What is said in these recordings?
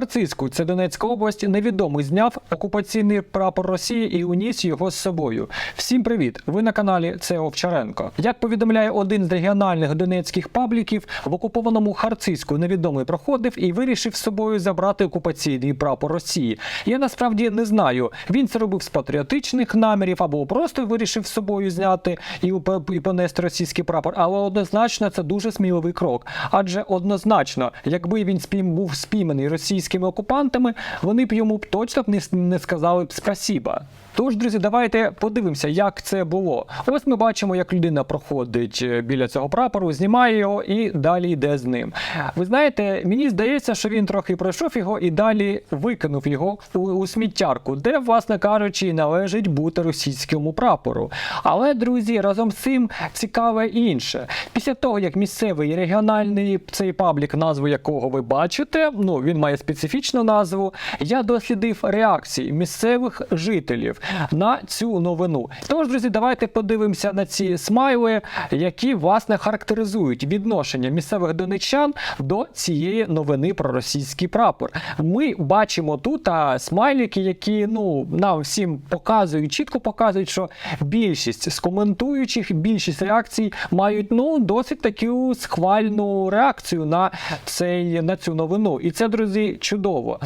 Харцизьку, це Донецька область, невідомий зняв окупаційний прапор Росії і уніс його з собою. Всім привіт! Ви на каналі Це Овчаренко. Як повідомляє один з регіональних донецьких пабліків, в окупованому Харцизьку невідомий проходив і вирішив з собою забрати окупаційний прапор Росії. Я насправді не знаю, він це робив з патріотичних намірів або просто вирішив з собою зняти і, понести російський прапор. Але однозначно це дуже сміливий крок. Адже однозначно, якби він спім був спійманий російськими окупантами, вони б йому точно б не, сказали б спасіба. Тож, друзі, давайте подивимося, як це було. Ось ми бачимо, як людина проходить е, біля цього прапору, знімає його і далі йде з ним. Ви знаєте, мені здається, що він трохи пройшов його і далі викинув його у, сміттярку, де, власне кажучи, належить бути російському прапору. Але, друзі, разом з цим цікаве інше. Після того, як місцевий регіональний цей паблік, назву якого ви бачите, ну він має специфічну назву. Я дослідив реакції місцевих жителів на цю новину. Тож, друзі, давайте подивимося на ці смайли, які власне характеризують відношення місцевих донечан до цієї новини про російський прапор. Ми бачимо тут а, смайлики, які ну нам всім показують, чітко показують, що більшість з коментуючих, більшість реакцій мають ну досить таку схвальну реакцію на цей на цю новину. І це, друзі, чудово.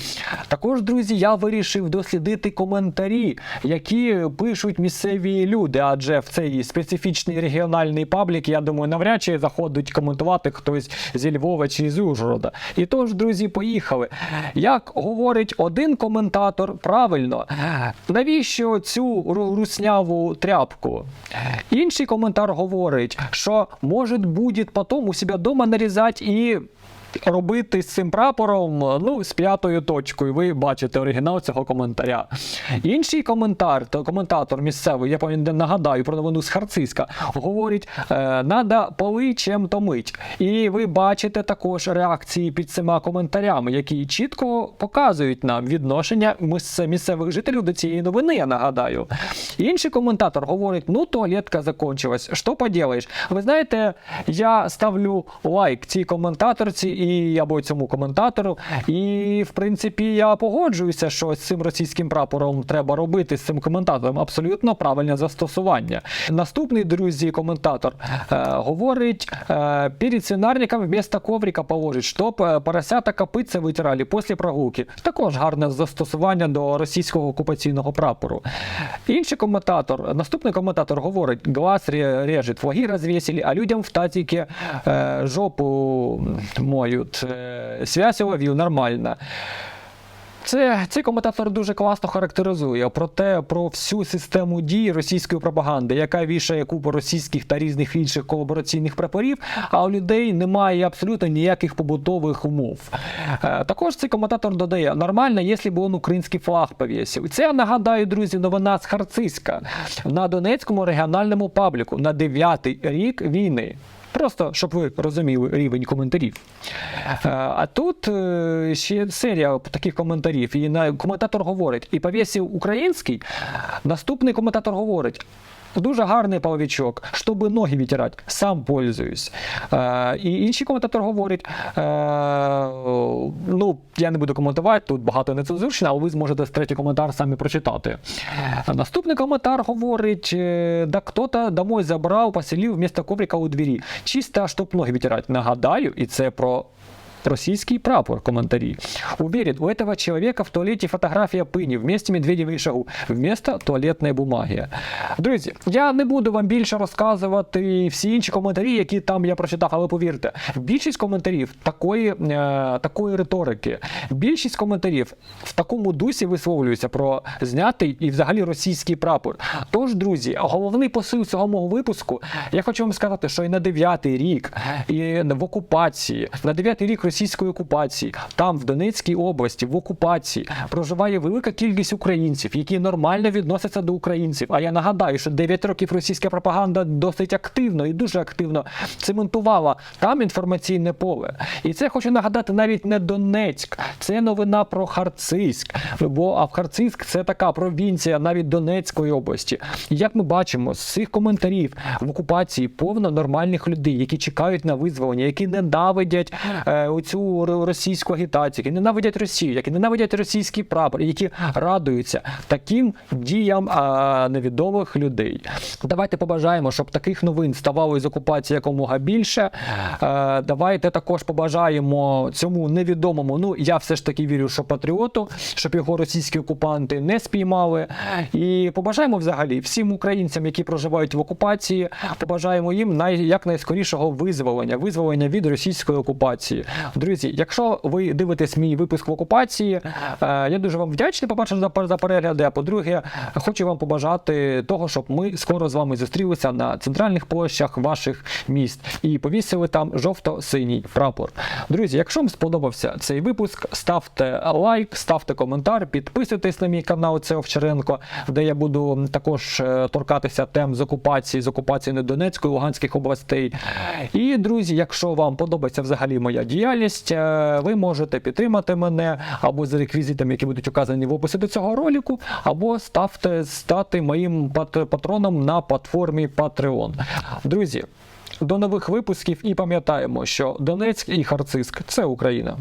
Також, друзі, я вирішив дослідити коментарі, які пишуть місцеві люди, адже в цей специфічний регіональний паблік, я думаю, навряд чи заходить коментувати хтось зі Львова чи з Ужгорода. І тож, друзі, поїхали. Як говорить один коментатор, правильно, навіщо цю русняву тряпку? Інший коментар говорить, що може буде потім у себе вдома нарізати і робити з цим прапором, ну, з п'ятою точкою. Ви бачите оригінал цього коментаря. Інший коментар, то коментатор місцевий, я нагадаю про новину з Харциска, говорить, е, надо поли чим-то мить. І ви бачите також реакції під цими коментарями, які чітко показують нам відношення місцевих жителів до цієї новини, я нагадаю. Інший коментатор говорить: ну, туалетка закончилась, що поділаєш? Ви знаєте, я ставлю лайк цій коментаторці і або цьому коментатору. І в принципі я погоджуюся, що з цим російським прапором треба робити з цим коментатором. Абсолютно правильне застосування. Наступний друзі, коментатор е, говорить: е, перед свинарником вместо коврика положить, щоб е, поросята копитця витирали після прогулки. Також гарне застосування до російського окупаційного прапору. Інший коментатор, наступний коментатор говорить: глаз ре- режет, флаги розвесили, а людям в татіки е, жопу моють. Е, связь ловив нормально. Це цей коментатор дуже класно характеризує про те, про всю систему дій російської пропаганди, яка вішає купу російських та різних інших колабораційних прапорів, а у людей немає абсолютно ніяких побутових умов. Е, також цей коментатор додає: нормально, якщо б він український флаг повісив. Це я нагадаю, друзі, новина з Харциска на Донецькому регіональному пабліку на 9-й рік війни. Просто щоб ви розуміли рівень коментарів. Е, А тут е, ще серія таких коментарів. І коментатор говорить, і повісив український. Наступний коментатор говорить. Дуже гарний половичок, щоб ноги витирати, сам пользуюсь. Е, і інший коментатор говорить: е, ну, я не буду коментувати, тут багато нецензурщини, але ви зможете третій коментар самі прочитати. Наступний коментар говорить: е, да хто-то домой забрав, поселив вместо коврика у двері. Чисто, щоб ноги витирати. Нагадаю, і це про Российский прапор, комментарий. Уверен, у этого человека в туалете фотографія пині вместе медведєвої шагу, вместо туалетної бумаги. Друзі, я не буду вам більше розказувати всі інші коментарі, які там я прочитав, але повірте, більшість коментарів такої, е, такої риторики, більшість коментарів в такому дусі висловлюються про знятий і взагалі російський прапор. Тож, друзі, головний посил цього мого випуску, я хочу вам сказати, що і на 9-й рік, і в окупації, на 9-й рік російської окупації, там в Донецькій області, в окупації, проживає велика кількість українців, які нормально відносяться до українців. А я нагадаю, що 9 років російська пропаганда досить активно і дуже активно цементувала там інформаційне поле. І це хочу нагадати навіть не Донецьк, це новина про Харцизьк. Бо а в Харцизьк це така провінція навіть Донецької області. Як ми бачимо з цих коментарів в окупації повно нормальних людей, які чекають на визволення, які ненавидять е, цю російську агітацію, які ненавидять Росію, які ненавидять російський прапор, які радуються таким діям а, невідомих людей. Давайте побажаємо, щоб таких новин ставало із окупації якомога більше. Е, давайте також побажаємо цьому невідомому. Ну я все ж таки вірю, що патріоту, щоб його російські окупанти не спіймали. І побажаємо взагалі всім українцям, які проживають в окупації, побажаємо їм най, якнайскорішого визволення, визволення від російської окупації. Друзі, якщо ви дивитесь мій випуск в окупації, е, я дуже вам вдячний, по-перше, за, за перегляди. А по-друге, хочу вам побажати того, щоб ми скоро з вами зустрілися на центральних площах ваших міст і повісили там жовто-синій прапор. Друзі, якщо вам сподобався цей випуск, ставте лайк, ставте коментар, підписуйтесь на мій канал Це Овчаренко, де я буду також е, торкатися тем з окупації, з окупації Донецької, Луганських областей. І друзі, якщо вам подобається взагалі моя діяльність, е, ви можете підтримати мене або за реквізитами, які будуть указані в описі до цього ролику, або ставте стати моїм патроном на платформі Patreon. Друзі. До нових випусків і пам'ятаємо, що Донецьк і Харциск це Україна.